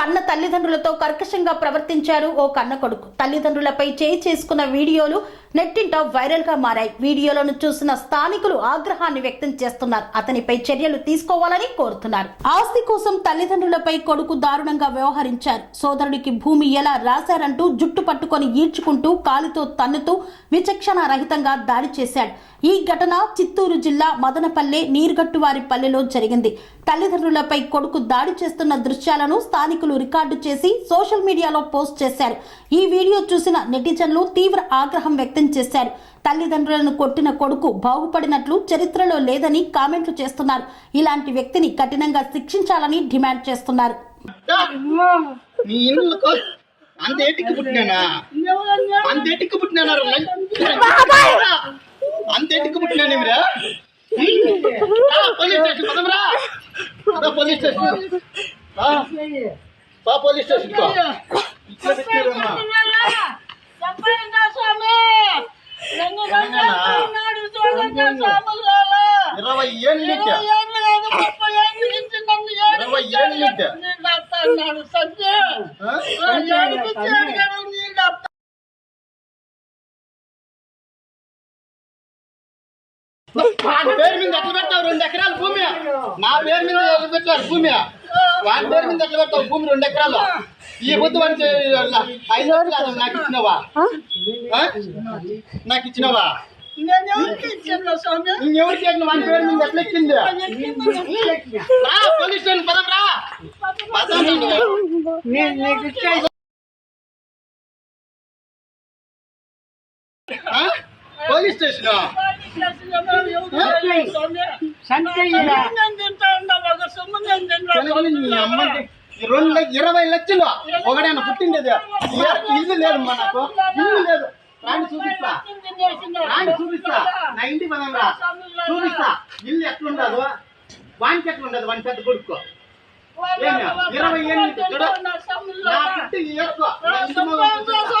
కన్న తల్లిదండ్రులతో కర్కశంగా ప్రవర్తించారు ఓ కన్న కొడుకు. తల్లిదండ్రులపై చేయి చేసుకున్న వీడియోలు నెట్టింట వైరల్గా మారాయి. వీడియోలను చూసిన స్థానికులు ఆగ్రహాన్ని వ్యక్తం చేస్తున్నారు. అతనిపై చర్యలు తీసుకోవాలని కోరుతున్నారు. ఆస్తి కోసం తల్లిదండ్రులపై కొడుకు దారుణంగా వ్యవహరించారు. సోదరుడికి భూమి ఎలా రాశారంటూ జుట్టు పట్టుకొని ఈడ్చుకుంటూ కాలితో తన్నుతూ విచక్షణ రహితంగా దాడి చేశాడు. ఈ ఘటన చిత్తూరు జిల్లా మదనపల్లె నీర్గట్టువారి పల్లెలో జరిగింది. తల్లిదండ్రులపై కొడుకు దాడి చేస్తున్న దృశ్యాలను స్థానికులు రికార్డు చేసి సోషల్ మీడియాలో పోస్ట్ చేశారు. ఈ వీడియో చూసిన నెటిజన్లు తీవ్ర ఆగ్రహం వ్యక్తం చేశారు. తల్లిదండ్రులను కొట్టిన కొడుకు బాగుపడినట్లు చరిత్రలో లేదని కామెంట్లు చేస్తున్నారు. ఇలాంటి వ్యక్తిని కఠినంగా శిక్షించాలని డిమాండ్ చేస్తున్నారు. పుట్టినానా? పుట్టినానా పోలీస్ స్టేషన్ పదమరా పోలీస్ స్టేషన్. పా పోలీస్ స్టేషన్ పెట్టారమ్మా ఇరవై ఏళ్ళు ఇరవై ఏళ్ళు ఆ? వాడి పేరు మీద ఎట్లా పెడతావు? రెండు ఎకరాల భూమి నా పేరు మీద ఎట్లా పెట్టారు భూమి వాడి పేరు మీద ఎట్లా పెడతావు భూమి రెండు ఎకరాలు. ఈ బుద్ధి వాడికి ఐదు నాకు ఇచ్చినవా? నాకు ఇచ్చినవా? ఇంకెవరికి వాడి పేరు మీద ఎట్లా ఎక్కింది రా పోలీస్ స్టేషన్ పదం రా. పదం ఆ? Police station? తెలుగుని నీ అమ్మకి రెండు ఇరవై లక్షలు ఒకడైనా పుట్టిండేది. ఇల్లు లేదు మనకు ఇల్లు లేదు. రాండి చూపిస్తా. రాండి చూపిస్తా. నా ఇంటి పదం రా చూపిస్తా. ఇల్లు ఎట్లుండదు వానికి ఎట్లుండదు? వాని పెద్ద కొడుకు. ఇరవై ఏళ్ళు చూడు. నా పుట్టి ఏడుకో. నా ఇంటి మగం చూపిస్తా.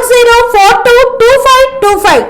nine zero double zero four two two five two five